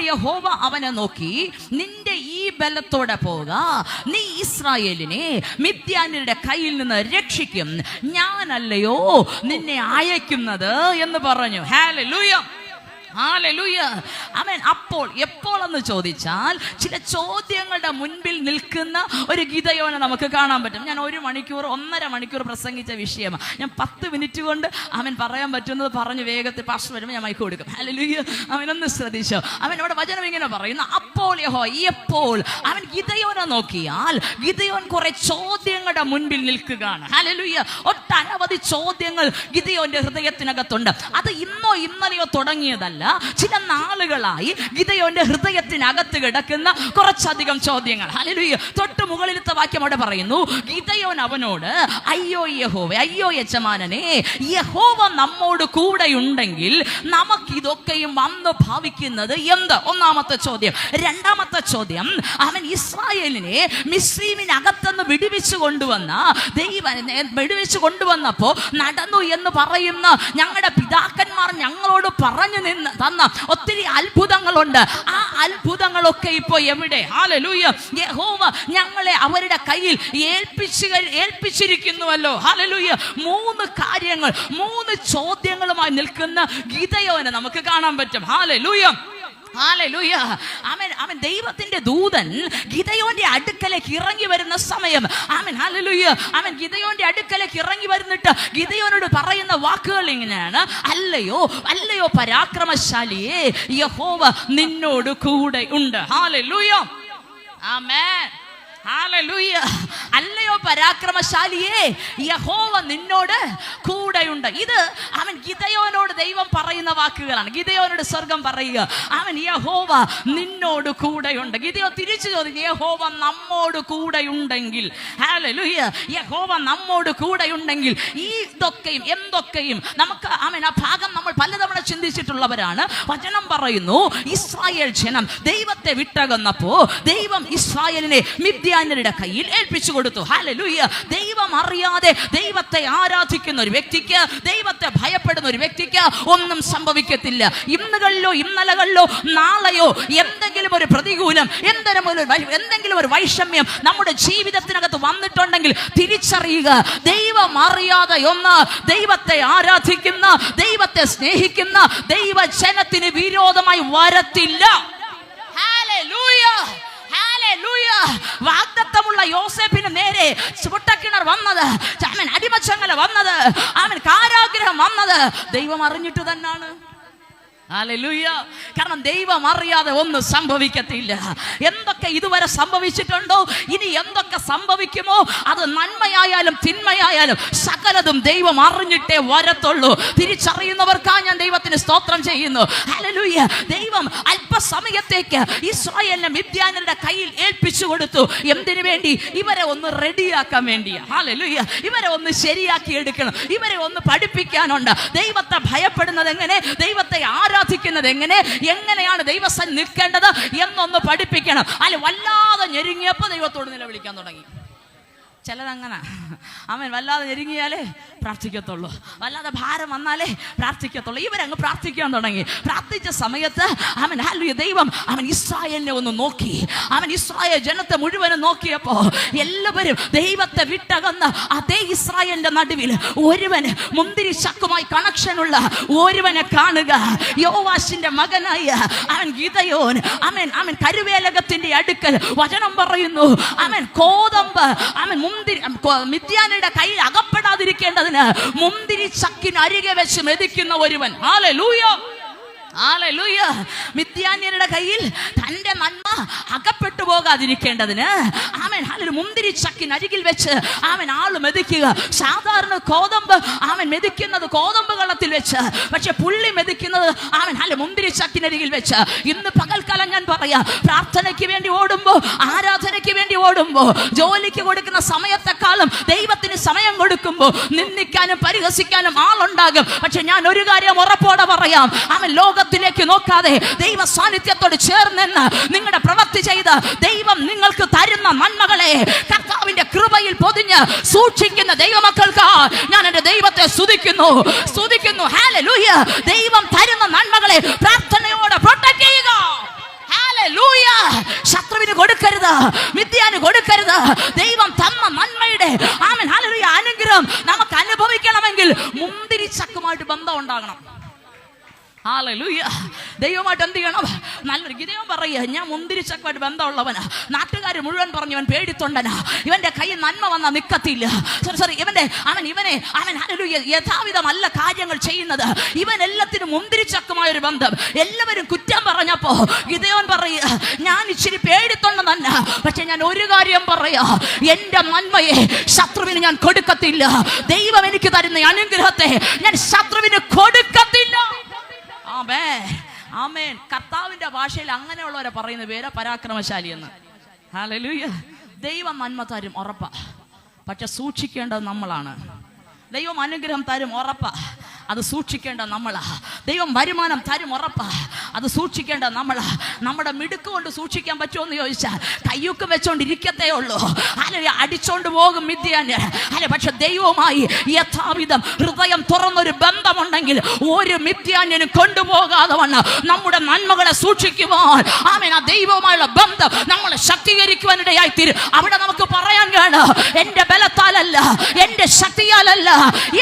യഹോവ അവനെ നോക്കി നിന്റെ ഈ ബലത്തോടെ പോക. നീ ഇസ്രായേലിനെ മിത്യാനിയുടെ കയ്യിൽ നിന്ന് രക്ഷിക്കും. ഞാനല്ലയോ നിന്നെ അയക്കുന്നത്? എന്ന് പറഞ്ഞു. ഹാലൂയ ഹാലൂയ അവൻ അപ്പോൾ എപ്പോൾ എന്ന് ചോദിച്ചാൽ ചില ചോദ്യങ്ങളുടെ മുൻപിൽ നിൽക്കുന്ന ഒരു ഗീതയോനെ നമുക്ക് കാണാൻ പറ്റും. ഞാൻ ഒരു മണിക്കൂർ ഒന്നര മണിക്കൂർ പ്രസംഗിച്ച വിഷയമാണ് ഞാൻ പത്ത് മിനിറ്റ് കൊണ്ട് അവൻ പറയാൻ പറ്റുന്നത് പറഞ്ഞ് വേഗത്തിൽ പാസ് വരുമ്പോൾ ഞാൻ മൈക്ക് കൊടുക്കും. ഹാലൂയ അവനൊന്ന് ശ്രദ്ധിച്ചോ. അവൻ അവിടെ വചനം ഇങ്ങനെ പറയുന്നു. അപ്പോൾ യഹോ എപ്പോൾ അവൻ ഗീതയോനെ നോക്കിയാൽ ഗീതയോൻ കുറെ ചോദ്യങ്ങളുടെ മുൻപിൽ നിൽക്കുകയാണ്. ഹാലൂയ ഒട്ടനവധി ചോദ്യങ്ങൾ ഗീതയോന്റെ ഹൃദയത്തിനകത്തുണ്ട്. അത് ഇന്നോ ഇന്നലെയോ തുടങ്ങിയതല്ല. ചില നാളുകളായി ഗിതയോന്റെ ഹൃദയത്തിനകത്ത് കിടക്കുന്ന കുറച്ചധികം ചോദ്യങ്ങൾ. ഹല്ലേലൂയ. തൊട്ട് മുകളിലത്തെ വാക്യം അവിടെ പറയുന്നു. ഗിതയോൻ അവനോട് അയ്യോ യഹോവ അയ്യോ യജമാനനെ യഹോവ നമ്മോട് കൂടെയുണ്ടെങ്കിൽ നമുക്ക് ഇതൊക്കെയും വന്ന് ഭാവിക്കുന്നത് എന്ത്? ഒന്നാമത്തെ ചോദ്യം. രണ്ടാമത്തെ ചോദ്യം അവൻ ഇസ്രായേലിനെ മിസ്രീമിനകത്തുനിന്ന് വിടുവിച്ചു കൊണ്ടുവന്ന ദൈവ വിടുവിച്ചു കൊണ്ടുവന്നപ്പോ നടന്നു എന്ന് പറയുന്ന ഞങ്ങളുടെ പിതാക്കന്മാർ ഞങ്ങളോട് പറഞ്ഞു നിന്ന് തന്ന ഒത്തിരി അത്ഭുതങ്ങളുണ്ട്. ആ അത്ഭുതങ്ങളൊക്കെ ഇപ്പോൾ എവിടെ? ഹാലലൂയ യഹോവ ഞങ്ങളെ അവരുടെ കയ്യിൽ ഏൽപ്പിച്ചു ഏൽപ്പിച്ചിരിക്കുന്നുവല്ലോ. ഹാലലൂയ മൂന്ന് കാര്യങ്ങൾ മൂന്ന് ചോദ്യങ്ങളുമായി നിൽക്കുന്ന ഗീതയോനെ നമുക്ക് കാണാൻ പറ്റും. ഹാലലൂയ അവൻ അവൻ ദൈവത്തിന്റെ ദൂതൻ ഗിതയോന്റെ അടുക്കലേക്ക് ഇറങ്ങി വരുന്ന സമയം. അവൻ ഹാലലൂയ. അവൻ ഗിതയോന്റെ അടുക്കലേക്ക് ഇറങ്ങി വരുന്നിട്ട് ഗിതയോനോട് പറയുന്ന വാക്കുകൾ ഇങ്ങനെയാണ്. അല്ലയോ അല്ലയോ പരാക്രമശാലിയെ യഹോവ നിന്നോട് കൂടെ ഉണ്ട്. ഹാലലൂയ. ആമേൻ. അല്ലയോ പരാക്രമശാലിയെ യഹോവ നിന്നോട് കൂടെയുണ്ട്. ഇത് അവൻ ഗിതയോനോട് ദൈവം പറയുന്ന വാക്കുകളാണ്. ഗിതയോനോട് സ്വർഗം പറയുക. അവൻ യഹോവ നിന്നോട് കൂടെയുണ്ട്. ഗിതയോ തിരിച്ചു ചോദിക്കും യഹോവ നമ്മോട് കൂടെയുണ്ടെങ്കിൽ. ഹാലലുയ്യ യഹോവ നമ്മോട് കൂടെയുണ്ടെങ്കിൽ ഈ ഇതൊക്കെയും എന്തൊക്കെയും നമുക്ക് അവൻ ആ ഭാഗം നമ്മൾ പലതവണ ചിന്തിച്ചിട്ടുള്ളവരാണ്. വചനം പറയുന്നു ഇസ്രായേൽ ജനം ദൈവത്തെ വിട്ടകന്നപ്പോ ദൈവം ഇസ്രായേലിനെ മിഥ്യാന്യരുടെ കയ്യിൽ ഏൽപ്പിച്ചു കൊടുത്തു. ഹാലലൂയ ദൈവം അറിയാതെ ദൈവത്തെ ആരാധിക്കുന്ന ഒരു വ്യക്തിക്ക് ദൈവത്തെ ഭയപ്പെടുന്ന ഒരു വ്യക്തിക്ക് ഒന്നും സംഭവിക്കത്തില്ല. ഇന്നുകളിലോ ഇന്നലകളിലോ നാളെയോ എന്തെങ്കിലും ഒരു പ്രതികൂലം എന്തെങ്കിലും ഒരു എന്തെങ്കിലും ഒരു വൈഷമ്യം നമ്മുടെ ജീവിതത്തിനകത്ത് വന്നിട്ടുണ്ടെങ്കിൽ തിരിച്ചറിയുക. ദൈവം അറിയാതെ ഒന്ന് ദൈവത്തെ ആരാധിക്കുന്ന ദൈവത്തെ സ്നേഹിക്കുന്ന ദൈവജനത്തിന് വിരോധമായി വരത്തില്ല. വാഗ്ദത്തമുള്ള യോസേപ്പിന് നേരെ ചുട്ടക്കിണർ വന്നത്. അവൻ അടിമച്ചങ്ങല വന്നത്. അവൻ കാരാഗ്രഹം വന്നത്. ദൈവം അറിഞ്ഞിട്ട് തന്നാണ്. കാരണം ദൈവം അറിയാതെ ഒന്നും സംഭവിക്കത്തില്ല. എന്തൊക്കെ ഇതുവരെ സംഭവിച്ചിട്ടുണ്ടോ? ഇനി എന്തൊക്കെ സംഭവിക്കുമോ? അത് നന്മയായാലും തിന്മയായാലും സകലതും ദൈവം അറിഞ്ഞിട്ടേ വരത്തുള്ളൂ. തിരിച്ചറിയുന്നവർക്കാ ഞാൻ ദൈവത്തിന് സ്തോത്രം ചെയ്യുന്നു. ഹല്ലേലൂയ. ദൈവം അല്പസമയത്തേക്ക് ഇസ്രായേലിനെ മിഥ്യാനരുടെ കയ്യിൽ ഏൽപ്പിച്ചു കൊടുത്തു. എന്തിനു വേണ്ടി? ഇവരെ ഒന്ന് റെഡിയാക്കാൻ വേണ്ടിയാ. ഹാലലൂയ ഇവരെ ഒന്ന് ശരിയാക്കി എടുക്കണം. ഇവരെ ഒന്ന് പഠിപ്പിക്കാനുണ്ട്. ദൈവത്തെ ഭയപ്പെടുന്നത് എങ്ങനെ? ദൈവത്തെ ആരാധിക്കുന്നത്? എങ്ങനെ? എങ്ങനെയാണ് ദൈവസൻ നിൽക്കേണ്ടത്? എന്നൊന്ന് പഠിപ്പിക്കണം. അല്ലെ വല്ലാതെ ഞെരുങ്ങിയപ്പോൾ ദൈവത്തോട് നിലവിളിക്കാൻ തുടങ്ങി. ചിലതങ്ങനെ. അവൻ വല്ലാതെ ഞെരുങ്ങിയാലേ പ്രാർത്ഥിക്കത്തുള്ളൂ. വല്ലാതെ ഭാരം വന്നാലേ പ്രാർത്ഥിക്കത്തുള്ളൂ. ഇവരങ്ങ് പ്രാർത്ഥിക്കാൻ തുടങ്ങി. പ്രാർത്ഥിച്ച സമയത്ത് അവൻ ഹാലു ദൈവം. അവൻ ഇസ്രായേലിനെ ഒന്ന് നോക്കി. അവൻ ഇസ്രായേൽ ജനത്തെ മുഴുവനും നോക്കിയപ്പോൾ എല്ലാവരും ദൈവത്തെ വിട്ടകന്ന് അതേ ഇസ്രായേലിന്റെ നടുവിൽ ഒരുവന് മുന്തിരി ശക്കുമായി കണക്ഷനുള്ള ഒരുവനെ കാണുക. യോവാശിന്റെ മകനായ അവൻ ഗീതയോൻ അവൻ അവൻ കരുവേലകത്തിന്റെ അടുക്കൽ വചനം പറയുന്നു. അവൻ കോതമ്പ്. അവൻ മുന്തിരി കൊ- മിദ്യാനയുടെ കയ്യിൽ അകപ്പെടാതിരിക്കേണ്ടതിന് മുന്തിരി ചക്കിന് അരികെ വെച്ച് മെതിക്കുന്ന ഒരുവൻ. ഹാലലൂയ. ഹാലലൂയ. മിത്യാന്യരുടെ കയ്യിൽ തന്റെ നന്മ അകപ്പെട്ടു പോകാതിരിക്കേണ്ടതിന് ആമൻ. ആലൊരു മുന്തിരി ചക്കിന് അരികിൽ വെച്ച് ആമൻ ആൾ മെതിക്കുക. സാധാരണ കോതമ്പ് ആമൻ മെതിക്കുന്നത് കോതമ്പ് കള്ളത്തിൽ വെച്ച്. പക്ഷെ പുള്ളി മെതിക്കുന്നത് ആമൻ അല്ല മുന്തിരി ചക്കിനരികിൽ വെച്ച്. ഇന്ന് പകൽക്കാലം ഞാൻ പറയാ. പ്രാർത്ഥനയ്ക്ക് വേണ്ടി ഓടുമ്പോ ആരാധനയ്ക്ക് വേണ്ടി ഓടുമ്പോ ജോലിക്ക് കൊടുക്കുന്ന സമയത്തെക്കാളും ദൈവത്തിന് സമയം കൊടുക്കുമ്പോ നിന്ദിക്കാനും പരിഹസിക്കാനും ആളുണ്ടാകും. പക്ഷെ ഞാൻ ഒരു കാര്യം ഉറപ്പോടെ പറയാം. അവൻ ലോകത്തിലേക്ക് നോക്കാതെ ദൈവ സാന്നിധ്യത്തോട് ചേർന്നെന്ന് നിങ്ങളുടെ പ്രവൃത്തി ചെയ്ത് ദൈവം നിങ്ങൾക്ക് തരുന്ന നന്മകളെ കർത്താവിന്റെ കൃപയിൽ പൊതിഞ്ഞ് സൂക്ഷിക്കുന്ന ദൈവമക്കൾക്ക് ഞാൻ എന്റെ ദൈവത്തെ സ്തുതിക്കുന്നു. സ്തുതിക്കുന്നു. ഹാലലൂയ ദൈവം തരുന്ന നന്മകളെ പ്രാർത്ഥനയോടെ പ്രൊട്ടക്ട് ചെയ്യുക. ശത്രുവിന് കൊടുക്കരുത്. വിദ്യാന് കൊടുക്കരുത്. ദൈവം തമ്മ നന്മയുടെ ആമൻ ഹാലലുയ അനുഗ്രഹം നമുക്ക് അനുഭവിക്കണമെങ്കിൽ മുന്തിരി ചക്കുമായിട്ട് ബന്ധം ഉണ്ടാകണം. ദൈവമായിട്ട് എന്ത് ചെയ്യണം? നല്ലൊരു ഗിതയും പറയുക ഞാൻ മുന്തിരിച്ചക്കുമായിട്ട് ബന്ധമുള്ളവനാ. നാട്ടുകാർ മുഴുവൻ പറഞ്ഞു ഇവൻ പേടിത്തൊണ്ടനാ. ഇവന്റെ കൈ നന്മ വന്ന നിക്കത്തില്ല. സോറി സോറി ഇവന്റെ അവൻ ഇവനെ അവൻ യഥാവിധമല്ല കാര്യങ്ങൾ ചെയ്യുന്നത്. ഇവൻ എല്ലാത്തിനും മുന്തിരിച്ചക്കുമായ ഒരു ബന്ധം. എല്ലാവരും കുറ്റം പറഞ്ഞപ്പോ ഗിതയോൻ പറയുക ഞാൻ ഇച്ചിരി പേടിത്തൊണ്ടെന്നല്ല പക്ഷെ ഞാൻ ഒരു കാര്യം പറയാ. എന്റെ നന്മയെ ശത്രുവിന് ഞാൻ കൊടുക്കത്തില്ല. ദൈവം എനിക്ക് തരുന്ന അനുഗ്രഹത്തെ ഞാൻ ശത്രുവിന് കൊടുക്കത്തില്ല. ആമേൻ ആമേൻ. കർത്താവിന്റെ ഭാഷയിൽ അങ്ങനെയുള്ളവരെ പറയുന്ന പേര് പരാക്രമശാലി എന്ന്. ഹല്ലേലൂയ. ദൈവം നന്മ തരും ഉറപ്പാ. പക്ഷെ സൂക്ഷിക്കേണ്ടത് നമ്മളാണ്. ദൈവം അനുഗ്രഹം തരും ഉറപ്പ. അത് സൂക്ഷിക്കേണ്ട നമ്മളാ. ദൈവം വരുമാനം തരും ഉറപ്പാ. അത് സൂക്ഷിക്കേണ്ട. നമ്മൾ നമ്മുടെ മിടുക്ക് കൊണ്ട് സൂക്ഷിക്കാൻ പറ്റുമോ എന്ന് ചോദിച്ചാൽ കയ്യൊക്കെ വെച്ചോണ്ട് ഇരിക്കത്തേ ഉള്ളൂ. അല്ലെ അടിച്ചോണ്ട് പോകും മിഥ്യാന് അല്ലെ പക്ഷെ ദൈവവുമായി യഥാവിധം ഹൃദയം തുറന്നൊരു ബന്ധമുണ്ടെങ്കിൽ ഒരു മിഥ്യാന്യനും കൊണ്ടുപോകാതെ വന്ന് നമ്മുടെ നന്മകളെ സൂക്ഷിക്കുവാൻ. ആമേൻ. ആ ദൈവവുമായുള്ള ബന്ധം നമ്മളെ ശക്തീകരിക്കുവാനിടയായി തീരും. അവിടെ നമുക്ക് പറയാൻ കാണും എന്റെ ബലത്താലല്ല എന്റെ ശക്തിയാലല്ല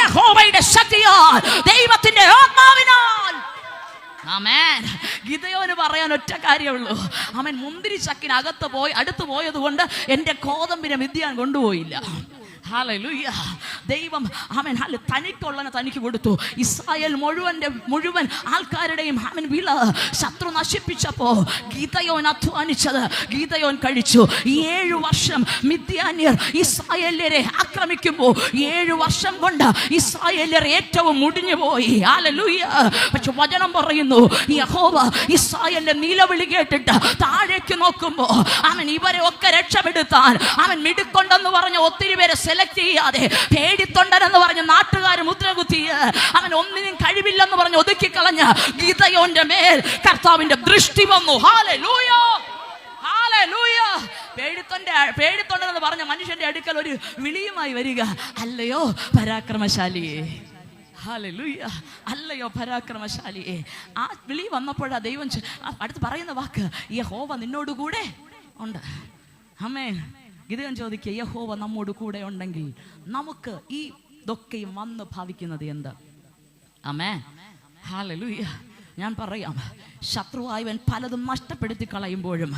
യഹോവയുടെ ശക്തിയാൽ ദൈവത്തിന്റെ ആത്മാവിനാൽ ആമേൻ. ഗിതയോന് പറയാൻ ഒറ്റ കാര്യമുള്ളൂ. അവൻ മുന്തിരി ചക്കിനകത്ത് പോയി അടുത്ത് പോയത് കൊണ്ട് എന്റെ കോതമ്പിനെ മിഥ്യാൻ കൊണ്ടുപോയില്ല. ഹല്ലേലൂയ ദൈവം അവൻ ഹല തനിക്കുള്ളനെ തനിക്ക് കൊടുത്തു. ഇസ്രായേൽ മുഴുവന്റെ മുഴുവൻ ആൾക്കാരുടെയും അവൻ വിള ശത്രു നശിപ്പിച്ചപ്പോൾ ഗീതയോൻ അധ്വാനിച്ചത് ഗീതയോൻ കഴിച്ചു. ഏഴു വർഷം മിഥ്യാന്യർ ഇസ്രായേല്യരെ ആക്രമിക്കുമ്പോൾ ഏഴു വർഷം കൊണ്ട് ഇസ്രായേല്യർ ഏറ്റവും മുടിഞ്ഞു പോയി. പക്ഷെ വചനം പറയുന്നു യഹോവ ഇസ്രായേലിന്റെ നിലവിളി കേട്ടിട്ട് താഴേക്ക് നോക്കുമ്പോൾ അവൻ ഇവരെ ഒക്കെ രക്ഷപ്പെടുത്താൻ അവൻ മിടുക്കൊണ്ടെന്ന് പറഞ്ഞ ഒത്തിരി പേരെ സെലക്ട് ചെയ്യാതെ പേടിത്തൊണ്ടനെന്ന് പറഞ്ഞ് നാട്ടുകാർ മുദ്ര കുത്തി അവൻ ഒന്നിനും കഴിവില്ലെന്ന് പറഞ്ഞ് ഒതുക്കിക്കളഞ്ഞ ഗീതയോന്റെ മേൽ കർത്താവിന്റെ ദൃഷ്ടി വന്നു. ഹാലൂയ ലൂയോ പേടിത്തൊണ്ട പേടിത്തൊണ്ടെന്ന് പറഞ്ഞ മനുഷ്യന്റെ അടുക്കൽ ഒരു വിളിയുമായി വരിക. അല്ലയോ പരാക്രമശാലിയെ ഹല്ലേലൂയ അല്ലയോ പരാക്രമശാലിയെ ആ വിളി വന്നപ്പോഴാ ദൈവം അടുത്ത് പറയുന്ന വാക്ക് ഈ ഹോവ നിന്നോടുകൂടെ ഉണ്ട്. അമ്മേ ഗിതയൻ ചോദിക്കുക യഹോവ നമ്മോട് കൂടെ ഉണ്ടെങ്കിൽ നമുക്ക് ഈ ഇതൊക്കെയും വന്ന് ഭാവിക്കുന്നത് എന്ത്? അമേ ഹാലലൂയ. ഞാൻ പറയാം. ശത്രുവായവൻ പലതും നഷ്ടപ്പെടുത്തി കളയുമ്പോഴും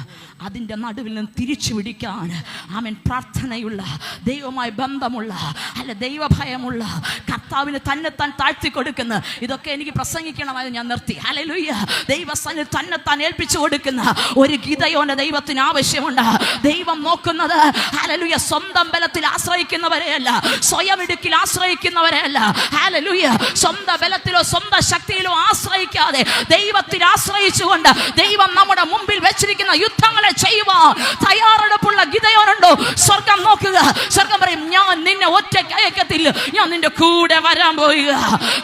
അതിന്റെ നടുവിൽ നിന്ന് തിരിച്ചു പിടിക്കാൻ അവൻ പ്രാർത്ഥനയുള്ള ദൈവമായി ബന്ധമുള്ള അല്ല ദൈവഭയമുള്ള കർത്താവിന് തന്നെത്താൻ താൻ താഴ്ത്തി കൊടുക്കുന്ന ഇതൊക്കെ എനിക്ക് പ്രസംഗിക്കണമായി ഞാൻ നിർത്തി. അലലുയ്യ ദൈവസ്ഥാനിൽ തന്നെ താൻ ഏൽപ്പിച്ചു കൊടുക്കുന്ന ഒരു ഗീതയോന്റെ ദൈവത്തിന് ആവശ്യമുണ്ട്. ദൈവം നോക്കുന്നത് അലലുയ സ്വന്തം ബലത്തിൽ ആശ്രയിക്കുന്നവരെയല്ല സ്വയം ഇടുക്കിൽ ആശ്രയിക്കുന്നവരെയല്ല അലലുയ്യ സ്വന്തം ബലത്തിലോ സ്വന്തം ശക്തിയിലോ ആശ്രയിക്കാതെ ദൈവത്തിൽ ആശ്രയിച്ചുകൊണ്ട് ദൈവം നമ്മുടെ മുമ്പിൽ വെച്ചിരിക്കുന്ന യുദ്ധങ്ങളെ ചെയ്യുവാൻ തയ്യാറെടുപ്പുള്ള ഗിതയോനുണ്ടോ സ്വർഗം നോക്കുക. സ്വർഗം പറയും ഞാൻ നിന്നെ ഒറ്റയ്ക്ക് അയക്കത്തില്ല. ഞാൻ നിന്റെ കൂടെ വരാൻ പോവുക.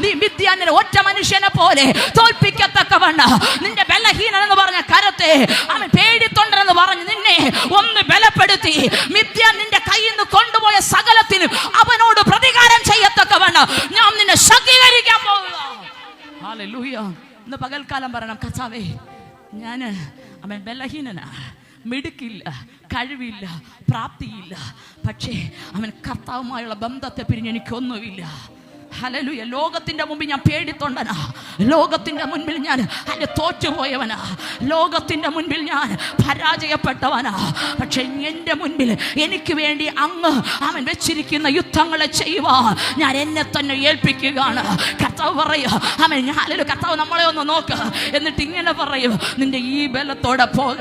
നീ വിദ്യാന്റെ ഒറ്റ മനുഷ്യനെ പോലെ തോൽപ്പിക്കത്തക്കവണ്ണ. നിന്റെ ബലഹീനൻ പറഞ്ഞ കരത്തെ അവൻ പേടിത്തൊണ്ടെന്ന് പറഞ്ഞ് നിന്നെ ഒന്ന് ബലപ്പെടുത്തി. മിഥ്യാൻ നിന്റെ കയ്യിൽ നിന്ന് കൊണ്ടുപോയ സകലത്തിനും അവനോട് പ്രതികാരം ചെയ്യത്തക്കവണ്ണ. ഞാൻ നിന്നെ ശക്തീകരിക്കാൻ പോവുക. ഹല്ലേലൂയ. ഇന്ന് പകൽക്കാലം പറയണം കച്ചാവേ ഞാൻ അവൻ ബലഹീനനാ മിടുക്കില്ല കഴിവില്ല പ്രാപ്തിയില്ല. പക്ഷേ അവൻ കർത്താവുമായുള്ള ബന്ധത്തെ പിരിഞ്ഞ് എനിക്കൊന്നുമില്ല. ഹലലുയ ലോകത്തിന്റെ മുമ്പിൽ ഞാൻ പേടിത്തൊണ്ടനാ. ലോകത്തിന്റെ മുൻപിൽ ഞാൻ അതിന്റെ തോറ്റുപോയവനാ. ലോകത്തിന്റെ മുൻപിൽ ഞാൻ പരാജയപ്പെട്ടവനാ. പക്ഷെ എന്റെ മുൻപിൽ എനിക്ക് വേണ്ടി അങ്ങ് അവൻ വെച്ചിരിക്കുന്ന യുദ്ധങ്ങളെ ചെയ്യുവാ. ഞാൻ എന്നെ തന്നെ ഏൽപ്പിക്കുകയാണ്. കർത്താവ് പറയുക അവൻ ഞാനൊരു കർത്താവ് നമ്മളെ ഒന്ന് നോക്ക്. എന്നിട്ട് ഇങ്ങനെ പറയും. നിന്റെ ഈ ബലത്തോടെ പോക.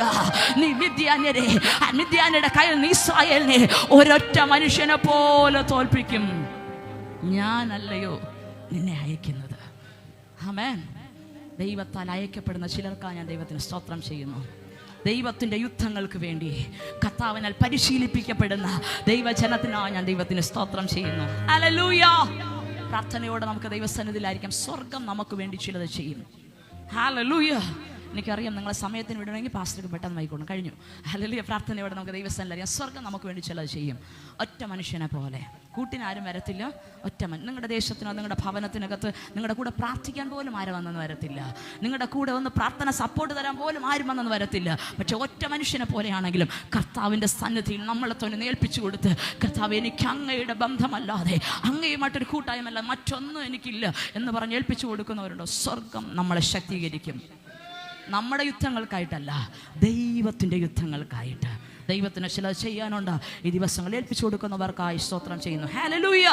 നീ വിദ്യാന്യരെ വിദ്യാന്യരുടെ കയ്യിൽ നീ ഇസ്രായേലിനെ ഒരൊറ്റ മനുഷ്യനെ പോലെ തോൽപ്പിക്കും. ഞാനല്ലയോ നിന്നെ അയക്കുന്നത്. ആമേൻ. ദൈവത്താൽ അയക്കപ്പെടുന്ന ചിലർക്കാണ് ഞാൻ ദൈവത്തിന് സ്തോത്രം ചെയ്യുന്നു. ദൈവത്തിന്റെ യുദ്ധങ്ങൾക്ക് വേണ്ടി കർത്താവിനാൽ പരിശീലിപ്പിക്കപ്പെടുന്ന ദൈവജനത്തിനാണ് ഞാൻ ദൈവത്തിന് സ്തോത്രം ചെയ്യുന്നു. അലലൂയോ പ്രാർത്ഥനയോടെ നമുക്ക് ദൈവസന്നിധിയിലായിരിക്കാം. സ്വർഗം നമുക്ക് വേണ്ടി ചിലത് ചെയ്യും. ഹാലലൂയ എനിക്കറിയാം നിങ്ങളെ സമയത്തിന് വിടണമെങ്കിൽ പാസ്റ്റർക്ക് പെട്ടെന്ന് വായിക്കണം കഴിഞ്ഞു. അല്ലെങ്കിൽ പ്രാർത്ഥനയോടെ നമുക്ക് ദൈവസ്ഥാനം അറിയാം. സ്വർഗം നമുക്ക് വേണ്ടി ചിലത് ചെയ്യും. ഒറ്റ മനുഷ്യനെ പോലെ. കൂട്ടിനാരും വരത്തില്ല. ഒറ്റ മനു നിങ്ങളുടെ ദേശത്തിനോ നിങ്ങളുടെ ഭവനത്തിനകത്ത് നിങ്ങളുടെ കൂടെ പ്രാർത്ഥിക്കാൻ പോലും ആരും വന്നെന്ന് വരത്തില്ല. നിങ്ങളുടെ കൂടെ ഒന്ന് പ്രാർത്ഥന സപ്പോർട്ട് തരാൻ പോലും ആരും വന്നെന്ന് വരത്തില്ല. പക്ഷെ ഒറ്റ മനുഷ്യനെ പോലെയാണെങ്കിലും കർത്താവിന്റെ സന്നിധിയിൽ നമ്മളെ തന്നെ നേൽപ്പിച്ചു കൊടുത്ത് കർത്താവ് എനിക്ക് അങ്ങയുടെ ബന്ധമല്ലാതെ അങ്ങയുമായിട്ടൊരു കൂട്ടായ്മല്ല മറ്റൊന്നും എനിക്കില്ല എന്ന് പറഞ്ഞ് ഏൽപ്പിച്ചു കൊടുക്കുന്നവരുണ്ടോ? സ്വർഗം നമ്മളെ ശക്തീകരിക്കും. നമ്മുടെ യുദ്ധങ്ങൾക്കായിട്ടല്ല ദൈവത്തിന്റെ യുദ്ധങ്ങൾക്കായിട്ട്. ദൈവത്തിന് ചില ചെയ്യാനുണ്ട്. ഈ ദിവസങ്ങൾ ഏൽപ്പിച്ചു കൊടുക്കുന്നവർക്കായി സ്തോത്രം ചെയ്യുന്നു. ഹാലലൂയ